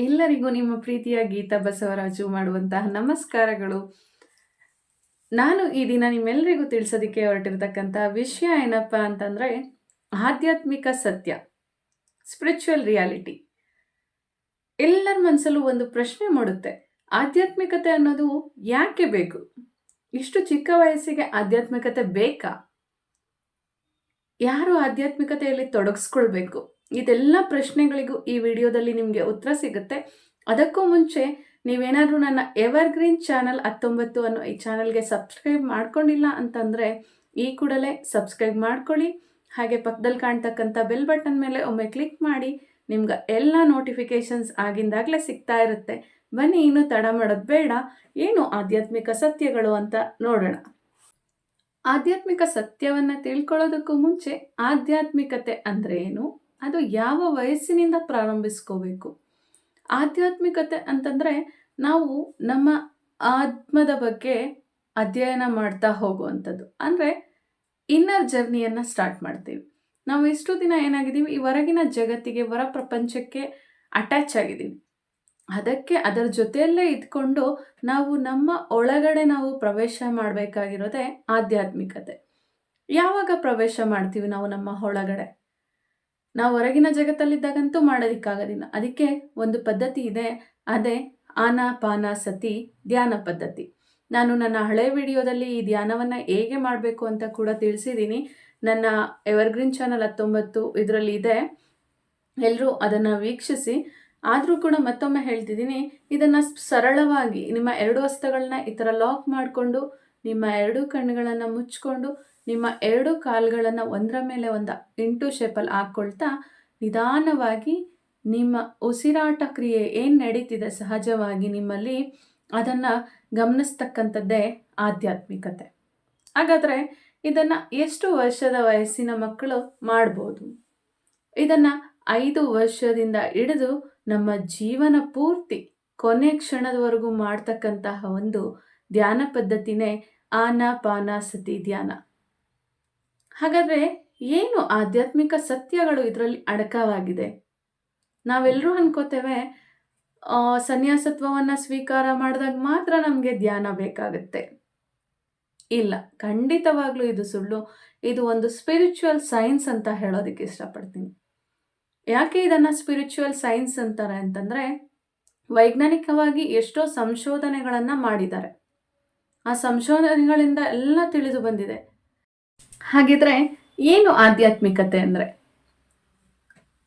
ಎಲ್ಲರಿಗೂ ನಿಮ್ಮ ಪ್ರೀತಿಯ ಗೀತಾ ಬಸವರಾಜು ಮಾಡುವಂತಹ ನಮಸ್ಕಾರಗಳು. ನಾನು ಈ ದಿನ ನಿಮ್ಮೆಲ್ಲರಿಗೂ ತಿಳಿಸೋದಕ್ಕೆ ಹೊರಟಿರ್ತಕ್ಕಂಥ ವಿಷಯ ಏನಪ್ಪ ಅಂತಂದರೆ, ಆಧ್ಯಾತ್ಮಿಕ ಸತ್ಯ ಸ್ಪಿರಿಚುವಲ್ ರಿಯಾಲಿಟಿ ಎಲ್ಲರ ಮನಸ್ಸಲ್ಲೂ ಒಂದು ಪ್ರಶ್ನೆ ಮೂಡುತ್ತೆ, ಆಧ್ಯಾತ್ಮಿಕತೆ ಅನ್ನೋದು ಯಾಕೆ ಬೇಕು? ಇಷ್ಟು ಚಿಕ್ಕ ವಯಸ್ಸಿಗೆ ಆಧ್ಯಾತ್ಮಿಕತೆ ಬೇಕಾ? ಯಾರು ಆಧ್ಯಾತ್ಮಿಕತೆಯಲ್ಲಿ ತೊಡಗಿಸ್ಕೊಳ್ಬೇಕು? ಇದೆಲ್ಲ ಪ್ರಶ್ನೆಗಳಿಗೂ ಈ ವಿಡಿಯೋದಲ್ಲಿ ನಿಮಗೆ ಉತ್ತರ ಸಿಗುತ್ತೆ. ಅದಕ್ಕೂ ಮುಂಚೆ ನೀವೇನಾದರೂ ನನ್ನ ಎವರ್ಗ್ರೀನ್ ಚಾನಲ್ ಹತ್ತೊಂಬತ್ತು ಅನ್ನೋ ಈ ಚಾನಲ್ಗೆ ಸಬ್ಸ್ಕ್ರೈಬ್ ಮಾಡ್ಕೊಂಡಿಲ್ಲ ಅಂತಂದರೆ ಈ ಕೂಡಲೇ ಸಬ್ಸ್ಕ್ರೈಬ್ ಮಾಡ್ಕೊಳ್ಳಿ. ಹಾಗೆ ಪಕ್ಕದಲ್ಲಿ ಕಾಣ್ತಕ್ಕಂಥ ಬೆಲ್ ಬಟನ್ ಮೇಲೆ ಒಮ್ಮೆ ಕ್ಲಿಕ್ ಮಾಡಿ. ನಿಮ್ಗೆ ಎಲ್ಲ ನೋಟಿಫಿಕೇಷನ್ಸ್ ಆಗಿಂದಾಗಲೇ ಸಿಗ್ತಾ ಇರುತ್ತೆ. ಬನ್ನಿ, ಇನ್ನೂ ತಡ ಮಾಡೋದು ಬೇಡ. ಏನು ಆಧ್ಯಾತ್ಮಿಕ ಸತ್ಯಗಳು ಅಂತ ನೋಡೋಣ. ಆಧ್ಯಾತ್ಮಿಕ ಸತ್ಯವನ್ನು ತಿಳ್ಕೊಳ್ಳೋದಕ್ಕೂ ಮುಂಚೆ ಆಧ್ಯಾತ್ಮಿಕತೆ ಅಂದರೆ ಏನು? ಅದು ಯಾವ ವಯಸ್ಸಿನಿಂದ ಪ್ರಾರಂಭಿಸ್ಕೋಬೇಕು? ಆಧ್ಯಾತ್ಮಿಕತೆ ಅಂತಂದರೆ ನಾವು ನಮ್ಮ ಆತ್ಮದ ಬಗ್ಗೆ ಅಧ್ಯಯನ ಮಾಡ್ತಾ ಹೋಗುವಂಥದ್ದು. ಅಂದರೆ ಇನ್ನರ್ ಜರ್ನಿಯನ್ನು ಸ್ಟಾರ್ಟ್ ಮಾಡ್ತೀವಿ. ನಾವು ಎಷ್ಟು ದಿನ ಏನಾಗಿದ್ದೀವಿ? ಈ ಹೊರಗಿನ ಜಗತ್ತಿಗೆ, ಹೊರ ಪ್ರಪಂಚಕ್ಕೆ ಅಟ್ಯಾಚ್ ಆಗಿದ್ದೀವಿ. ಅದಕ್ಕೆ ಅದರ ಜೊತೆಯಲ್ಲೇ ಇದ್ಕೊಂಡು ನಾವು ನಮ್ಮ ಒಳಗಡೆ ನಾವು ಪ್ರವೇಶ ಮಾಡಬೇಕಾಗಿರೋದೇ ಆಧ್ಯಾತ್ಮಿಕತೆ. ಯಾವಾಗ ಪ್ರವೇಶ ಮಾಡ್ತೀವಿ ನಾವು ನಮ್ಮ ಒಳಗಡೆ? ನಾವು ಹೊರಗಿನ ಜಗತ್ತಲ್ಲಿದ್ದಾಗಂತೂ ಮಾಡೋದಕ್ಕಾಗೋದಿಲ್ಲ. ಅದಕ್ಕೆ ಒಂದು ಪದ್ಧತಿ ಇದೆ. ಅದೇ ಆನಾಪಾನ ಸತಿ ಧ್ಯಾನ ಪದ್ಧತಿ. ನಾನು ನನ್ನ ಹಳೆ ವಿಡಿಯೋದಲ್ಲಿ ಈ ಧ್ಯಾನವನ್ನು ಹೇಗೆ ಮಾಡಬೇಕು ಅಂತ ಕೂಡ ತಿಳಿಸಿದ್ದೀನಿ. ನನ್ನ ಎವರ್ಗ್ರೀನ್ ಚಾನಲ್ ಹತ್ತೊಂಬತ್ತು ಇದರಲ್ಲಿ ಇದೆ. ಎಲ್ಲರೂ ಅದನ್ನು ವೀಕ್ಷಿಸಿ. ಆದರೂ ಕೂಡ ಮತ್ತೊಮ್ಮೆ ಹೇಳ್ತಿದ್ದೀನಿ, ಇದನ್ನು ಸರಳವಾಗಿ ನಿಮ್ಮ ಎರಡು ಹಸ್ತಗಳನ್ನ ಈ ಥರ ಲಾಕ್ ಮಾಡಿಕೊಂಡು, ನಿಮ್ಮ ಎರಡು ಕಣ್ಣುಗಳನ್ನು ಮುಚ್ಕೊಂಡು ನಿಮ್ಮ ಎರಡು ಕಾಲುಗಳನ್ನು ಒಂದರ ಮೇಲೆ ಒಂದು ಇಂಟು ಶೇಪಲ್ಲಿ ಹಾಕ್ಕೊಳ್ತಾ ನಿಧಾನವಾಗಿ ನಿಮ್ಮ ಉಸಿರಾಟ ಕ್ರಿಯೆ ಏನು ನಡೀತಿದೆ ಸಹಜವಾಗಿ ನಿಮ್ಮಲ್ಲಿ ಅದನ್ನು ಗಮನಿಸ್ತಕ್ಕಂಥದ್ದೇ ಆಧ್ಯಾತ್ಮಿಕತೆ. ಹಾಗಾದರೆ ಇದನ್ನು ಎಷ್ಟು ವರ್ಷದ ವಯಸ್ಸಿನ ಮಕ್ಕಳು ಮಾಡ್ಬೋದು? ಇದನ್ನು ಐದು ವರ್ಷದಿಂದ ಹಿಡಿದು ನಮ್ಮ ಜೀವನ ಪೂರ್ತಿ ಕೊನೆ ಕ್ಷಣದವರೆಗೂ ಮಾಡ್ತಕ್ಕಂತಹ ಒಂದು ಧ್ಯಾನ ಪದ್ಧತಿನೇ ಆನಾಪಾನಾಸತಿ ಧ್ಯಾನ. ಹಾಗಾದರೆ ಏನು ಆಧ್ಯಾತ್ಮಿಕ ಸತ್ಯಗಳು ಇದರಲ್ಲಿ ಅಡಕವಾಗಿದೆ? ನಾವೆಲ್ಲರೂ ಅನ್ಕೋತೇವೆ ಸನ್ಯಾಸತ್ವವನ್ನು ಸ್ವೀಕಾರ ಮಾಡಿದಾಗ ಮಾತ್ರ ನಮಗೆ ಧ್ಯಾನ ಬೇಕಾಗುತ್ತೆ. ಇಲ್ಲ, ಖಂಡಿತವಾಗ್ಲೂ ಇದು ಸುಳ್ಳು. ಇದು ಒಂದು ಸ್ಪಿರಿಚುವಲ್ ಸೈನ್ಸ್ ಅಂತ ಹೇಳೋದಕ್ಕೆ ಇಷ್ಟಪಡ್ತೀನಿ. ಯಾಕೆ ಇದನ್ನು ಸ್ಪಿರಿಚುವಲ್ ಸೈನ್ಸ್ ಅಂತಾರೆ ಅಂತಂದರೆ, ವೈಜ್ಞಾನಿಕವಾಗಿ ಎಷ್ಟೋ ಸಂಶೋಧನೆಗಳನ್ನು ಮಾಡಿದ್ದಾರೆ. ಆ ಸಂಶೋಧನೆಗಳಿಂದ ಎಲ್ಲ ತಿಳಿದು ಬಂದಿದೆ. ಹಾಗಿದ್ರೆ ಏನು ಆಧ್ಯಾತ್ಮಿಕತೆ ಅಂದರೆ?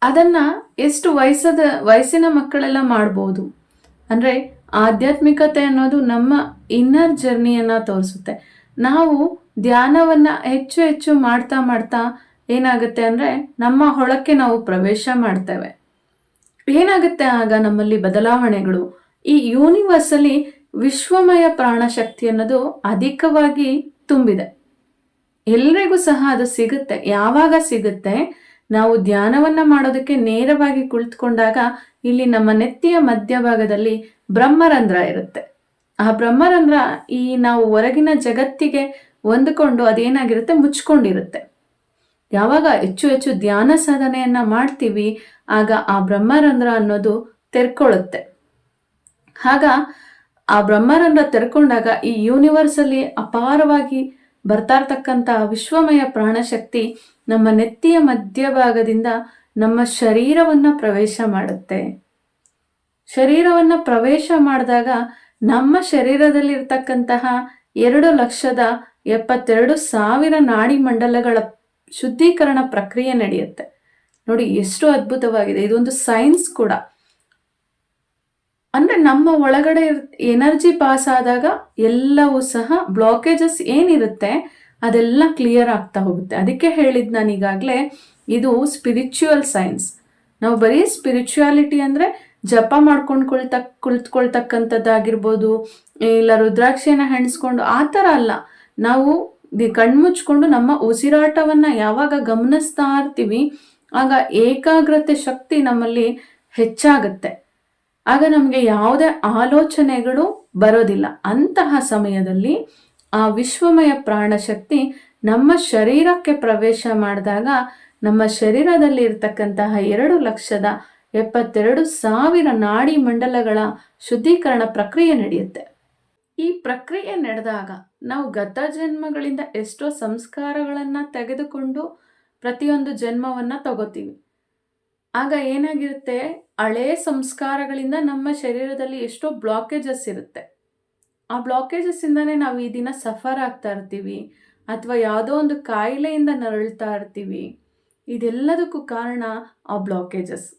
ಅದನ್ನ ಎಷ್ಟು ವಯಸ್ಸದ, ವಯಸ್ಸಿನ ಮಕ್ಕಳೆಲ್ಲ ಮಾಡ್ಬೋದು. ಅಂದರೆ ಆಧ್ಯಾತ್ಮಿಕತೆ ಅನ್ನೋದು ನಮ್ಮ ಇನ್ನರ್ ಜರ್ನಿಯನ್ನು ತೋರಿಸುತ್ತೆ. ನಾವು ಧ್ಯಾನವನ್ನು ಹೆಚ್ಚು ಹೆಚ್ಚು ಮಾಡ್ತಾ ಮಾಡ್ತಾ ಏನಾಗುತ್ತೆ ಅಂದರೆ ನಮ್ಮ ಹೊಳಕ್ಕೆ ನಾವು ಪ್ರವೇಶ ಮಾಡ್ತೇವೆ. ಏನಾಗುತ್ತೆ ಆಗ ನಮ್ಮಲ್ಲಿ ಬದಲಾವಣೆಗಳು? ಈ ಯೂನಿವರ್ಸಲ್ಲಿ ವಿಶ್ವಮಯ ಪ್ರಾಣಶಕ್ತಿ ಅನ್ನೋದು ಅಧಿಕವಾಗಿ ತುಂಬಿದೆ. ಎಲ್ರಿಗೂ ಸಹ ಅದು ಸಿಗುತ್ತೆ. ಯಾವಾಗ ಸಿಗುತ್ತೆ? ನಾವು ಧ್ಯಾನವನ್ನ ಮಾಡೋದಕ್ಕೆ ನೇರವಾಗಿ ಕುಳಿತುಕೊಂಡಾಗ ಇಲ್ಲಿ ನಮ್ಮ ನೆತ್ತಿಯ ಮಧ್ಯಭಾಗದಲ್ಲಿ ಬ್ರಹ್ಮರಂಧ್ರ ಇರುತ್ತೆ. ಆ ಬ್ರಹ್ಮರಂಧ್ರ ಈ ನಾವು ಹೊರಗಿನ ಜಗತ್ತಿಗೆ ಹೊಂದಿಕೊಂಡು ಅದೇನಾಗಿರುತ್ತೆ? ಮುಚ್ಕೊಂಡಿರುತ್ತೆ. ಯಾವಾಗ ಹೆಚ್ಚು ಹೆಚ್ಚು ಧ್ಯಾನ ಸಾಧನೆಯನ್ನ ಮಾಡ್ತೀವಿ, ಆಗ ಆ ಬ್ರಹ್ಮರಂಧ್ರ ಅನ್ನೋದು ತೆರ್ಕೊಳ್ಳುತ್ತೆ. ಆಗ ಆ ಬ್ರಹ್ಮರಂಧ್ರ ತೆರ್ಕೊಂಡಾಗ ಈ ಯೂನಿವರ್ಸಲ್ಲಿ ಅಪಾರವಾಗಿ ಬರ್ತಾ ಇರ್ತಕ್ಕಂಥ ವಿಶ್ವಮಯ ಪ್ರಾಣಶಕ್ತಿ ನಮ್ಮ ನೆತ್ತಿಯ ಮಧ್ಯಭಾಗದಿಂದ ನಮ್ಮ ಶರೀರವನ್ನು ಪ್ರವೇಶ ಮಾಡುತ್ತೆ. ಶರೀರವನ್ನು ಪ್ರವೇಶ ಮಾಡಿದಾಗ ನಮ್ಮ ಶರೀರದಲ್ಲಿರ್ತಕ್ಕಂತಹ ಎರಡು ಲಕ್ಷದ ಎಪ್ಪತ್ತೆರಡು ಸಾವಿರ ನಾಡಿ ಮಂಡಲಗಳ ಶುದ್ಧೀಕರಣ ಪ್ರಕ್ರಿಯೆ ನಡೆಯುತ್ತೆ. ನೋಡಿ, ಎಷ್ಟು ಅದ್ಭುತವಾಗಿದೆ. ಇದೊಂದು ಸೈನ್ಸ್ ಕೂಡ. ಅಂದ್ರೆ ನಮ್ಮ ಒಳಗಡೆ ಎನರ್ಜಿ ಪಾಸ್ ಆದಾಗ ಎಲ್ಲವೂ ಸಹ ಬ್ಲಾಕೇಜಸ್ ಏನಿರುತ್ತೆ ಅದೆಲ್ಲ ಕ್ಲಿಯರ್ ಆಗ್ತಾ ಹೋಗುತ್ತೆ. ಅದಕ್ಕೆ ಹೇಳಿದ್ ನಾನು ಈಗಾಗಲೇ ಇದು ಸ್ಪಿರಿಚುವಲ್ ಸೈನ್ಸ್ ನಾವು ಬರೀ ಸ್ಪಿರಿಚುಯಾಲಿಟಿ ಅಂದರೆ ಜಪ ಮಾಡ್ಕೊಂಡು ಕುಳ್ತಕ್ ಕುಳಿತುಕೊಳ್ತಕ್ಕಂಥದ್ದಾಗಿರ್ಬೋದು, ಇಲ್ಲ ರುದ್ರಾಕ್ಷಿಯನ್ನು ಹೆಣ್ಸ್ಕೊಂಡು ಆ ಥರ ಅಲ್ಲ. ನಾವು ಕಣ್ಮುಚ್ಕೊಂಡು ನಮ್ಮ ಉಸಿರಾಟವನ್ನು ಯಾವಾಗ ಗಮನಿಸ್ತಾ ಇರ್ತೀವಿ, ಆಗ ಏಕಾಗ್ರತೆ ಶಕ್ತಿ ನಮ್ಮಲ್ಲಿ ಹೆಚ್ಚಾಗುತ್ತೆ. ಆಗ ನಮಗೆ ಯಾವುದೇ ಆಲೋಚನೆಗಳು ಬರೋದಿಲ್ಲ. ಅಂತಹ ಸಮಯದಲ್ಲಿ ಆ ವಿಶ್ವಮಯ ಪ್ರಾಣಶಕ್ತಿ ನಮ್ಮ ಶರೀರಕ್ಕೆ ಪ್ರವೇಶ ಮಾಡಿದಾಗ ನಮ್ಮ ಶರೀರದಲ್ಲಿ ಇರತಕ್ಕಂತಹ ಎರಡು ಲಕ್ಷದ ಎಪ್ಪತ್ತೆರಡು ಸಾವಿರ ನಾಡಿ ಮಂಡಲಗಳ ಶುದ್ಧೀಕರಣ ಪ್ರಕ್ರಿಯೆ ನಡೆಯುತ್ತೆ. ಈ ಪ್ರಕ್ರಿಯೆ ನಡೆದಾಗ ನಾವು ಗತ ಜನ್ಮಗಳಿಂದ ಎಷ್ಟೋ ಸಂಸ್ಕಾರಗಳನ್ನು ತೆಗೆದುಕೊಂಡು ಪ್ರತಿಯೊಂದು ಜನ್ಮವನ್ನು ತಗೋತೀವಿ. ಆಗ ಏನಾಗಿರುತ್ತೆ? ಹಳೇ ಸಂಸ್ಕಾರಗಳಿಂದ ನಮ್ಮ ಶರೀರದಲ್ಲಿ ಎಷ್ಟೋ ಬ್ಲಾಕೇಜಸ್ ಇರುತ್ತೆ. ಆ ಬ್ಲಾಕೇಜಸ್ಸಿಂದನೇ ನಾವು ಈ ದಿನ ಸಫರ್ ಆಗ್ತಾ ಇರ್ತೀವಿ, ಅಥವಾ ಯಾವುದೋ ಒಂದು ಕಾಯಿಲೆಯಿಂದ ನರಳ್ತಾ ಇರ್ತೀವಿ. ಇದೆಲ್ಲದಕ್ಕೂ ಕಾರಣ ಆ ಬ್ಲಾಕೇಜಸ್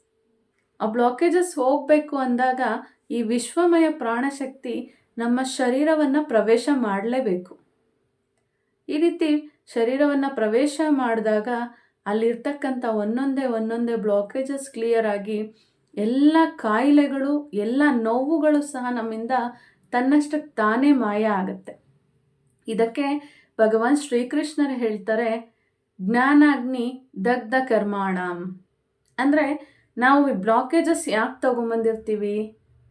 ಆ ಬ್ಲಾಕೇಜಸ್ ಹೋಗಬೇಕು ಅಂದಾಗ ಈ ವಿಶ್ವಮಯ ಪ್ರಾಣಶಕ್ತಿ ನಮ್ಮ ಶರೀರವನ್ನು ಪ್ರವೇಶ ಮಾಡಲೇಬೇಕು. ಈ ರೀತಿ ಶರೀರವನ್ನು ಪ್ರವೇಶ ಮಾಡಿದಾಗ ಅಲ್ಲಿರ್ತಕ್ಕಂಥ ಒಂದೊಂದೇ ಒಂದೊಂದೇ ಬ್ಲಾಕೇಜಸ್ ಕ್ಲಿಯರ್ ಆಗಿ ಎಲ್ಲ ಕಾಯಿಲೆಗಳು, ಎಲ್ಲ ನೋವುಗಳು ಸಹ ನಮ್ಮಿಂದ ತನ್ನಷ್ಟಕ್ಕೆ ತಾನೇ ಮಾಯ ಆಗುತ್ತೆ. ಇದಕ್ಕೆ ಭಗವಾನ್ ಶ್ರೀಕೃಷ್ಣರು ಹೇಳ್ತಾರೆ, ಜ್ಞಾನಾಗ್ನಿ ದಗ್ಧ ಕರ್ಮಾಣ. ಅಂದರೆ ನಾವು ಈ ಬ್ಲಾಕೇಜಸ್ ಯಾಕೆ ತೊಗೊಂಬಂದಿರ್ತೀವಿ?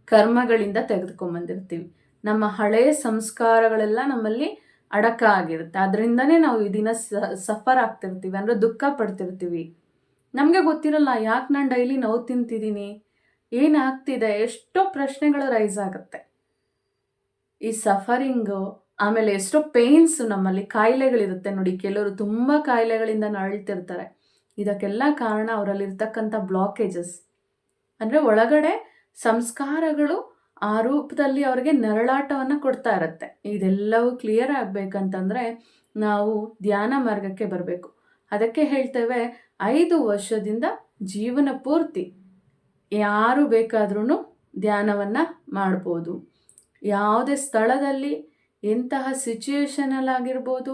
ಕರ್ಮಗಳಿಂದ ತೆಗೆದುಕೊಂಬಂದಿರ್ತೀವಿ. ನಮ್ಮ ಹಳೆಯ ಸಂಸ್ಕಾರಗಳೆಲ್ಲ ನಮ್ಮಲ್ಲಿ ಅಡಕ ಆಗಿರುತ್ತೆ. ಅದರಿಂದನೇ ನಾವು ಈ ದಿನ ಸಫರ್ ಆಗ್ತಿರ್ತೀವಿ, ಅಂದರೆ ದುಃಖ ಪಡ್ತಿರ್ತೀವಿ. ನಮಗೆ ಗೊತ್ತಿರಲ್ಲ, ಯಾಕೆ ನಾನು ಡೈಲಿ ನೋವು ತಿಂತಿದ್ದೀನಿ ಏನಾಗ್ತಿದೆ ಎಷ್ಟೋ ಪ್ರಶ್ನೆಗಳು ರೈಸ್ ಆಗುತ್ತೆ. ಈ ಸಫರಿಂಗು, ಆಮೇಲೆ ಎಷ್ಟೋ ಪೇಯ್ನ್ಸ್ ನಮ್ಮಲ್ಲಿ ಕಾಯಿಲೆಗಳಿರುತ್ತೆ ನೋಡಿ. ಕೆಲವರು ತುಂಬ ಕಾಯಿಲೆಗಳಿಂದ ನಳ್ತಿರ್ತಾರೆ ಇದಕ್ಕೆಲ್ಲ ಕಾರಣ ಅವರಲ್ಲಿರ್ತಕ್ಕಂಥ ಬ್ಲಾಕೇಜಸ್. ಅಂದರೆ ಒಳಗಡೆ ಸಂಸ್ಕಾರಗಳು ಆ ರೂಪದಲ್ಲಿ ಅವರಿಗೆ ನರಳಾಟವನ್ನು ಕೊಡ್ತಾ ಇರುತ್ತೆ. ಇದೆಲ್ಲವೂ ಕ್ಲಿಯರ್ ಆಗಬೇಕಂತಂದರೆ ನಾವು ಧ್ಯಾನ ಮಾರ್ಗಕ್ಕೆ ಬರಬೇಕು. ಅದಕ್ಕೆ ಹೇಳ್ತೇವೆ, ಐದು ವರ್ಷದಿಂದ ಜೀವನ ಪೂರ್ತಿ ಯಾರು ಬೇಕಾದ್ರೂ ಧ್ಯಾನವನ್ನು ಮಾಡ್ಬೋದು. ಯಾವುದೇ ಸ್ಥಳದಲ್ಲಿ ಎಂತಹ ಸಿಚುಯೇಷನಲ್ಲಾಗಿರ್ಬೋದು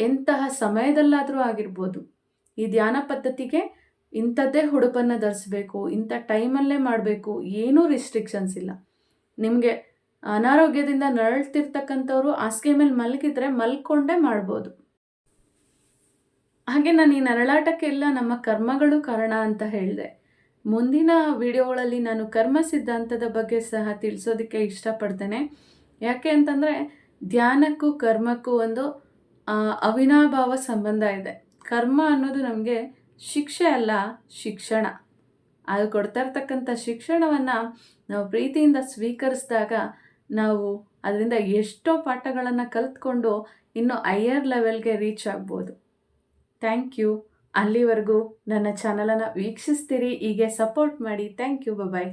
ಎಂತಹ ಸಮಯದಲ್ಲಾದರೂ ಆಗಿರ್ಬೋದು, ಈ ಧ್ಯಾನ ಪದ್ಧತಿಗೆ ಇಂಥದ್ದೇ ಹುಡುಪನ್ನು ಧರಿಸ್ಬೇಕು, ಇಂಥ ಟೈಮಲ್ಲೇ ಮಾಡಬೇಕು, ಏನೂ ರಿಸ್ಟ್ರಿಕ್ಷನ್ಸ್ ಇಲ್ಲ. ನಿಮಗೆ ಅನಾರೋಗ್ಯದಿಂದ ನರಳ್ತಿರ್ತಕ್ಕಂಥವ್ರು ಹಾಸಿಗೆ ಮೇಲೆ ಮಲಗಿದ್ರೆ ಮಲ್ಕೊಂಡೇ ಮಾಡ್ಬೋದು. ಹಾಗೆ ನಾನು ಈ ನರಳಾಟಕ್ಕೆಲ್ಲ ನಮ್ಮ ಕರ್ಮಗಳು ಕಾರಣ ಅಂತ ಹೇಳಿದೆ. ಮುಂದಿನ ವಿಡಿಯೋಗಳಲ್ಲಿ ನಾನು ಕರ್ಮ ಸಿದ್ಧಾಂತದ ಬಗ್ಗೆ ಸಹ ತಿಳಿಸೋದಕ್ಕೆ ಇಷ್ಟಪಡ್ತೇನೆ. ಯಾಕೆ ಅಂತಂದರೆ ಧ್ಯಾನಕ್ಕೂ ಕರ್ಮಕ್ಕೂ ಒಂದು ಅವಿನಾಭಾವ ಸಂಬಂಧ ಇದೆ. ಕರ್ಮ ಅನ್ನೋದು ನಮಗೆ ಶಿಕ್ಷೆ ಅಲ್ಲ ಶಿಕ್ಷಣ. ಅದು ಕೊಡ್ತಾ ಇರ್ತಕ್ಕಂಥ ಶಿಕ್ಷಣವನ್ನು ನಾವು ಪ್ರೀತಿಯಿಂದ ಸ್ವೀಕರಿಸಿದಾಗ ನಾವು ಅದರಿಂದ ಎಷ್ಟೋ ಪಾಠಗಳನ್ನು ಕಲಿತ್ಕೊಂಡು ಇನ್ನೂ ಹೈಯರ್ ಲೆವೆಲ್ಗೆ ರೀಚ್ ಆಗ್ಬೋದು. ಥ್ಯಾಂಕ್ ಯು ಅಲ್ಲಿವರೆಗೂ ನನ್ನ ಚಾನಲನ್ನು ವೀಕ್ಷಿಸ್ತೀರಿ, ಹೀಗೆ ಸಪೋರ್ಟ್ ಮಾಡಿ. Thank you bye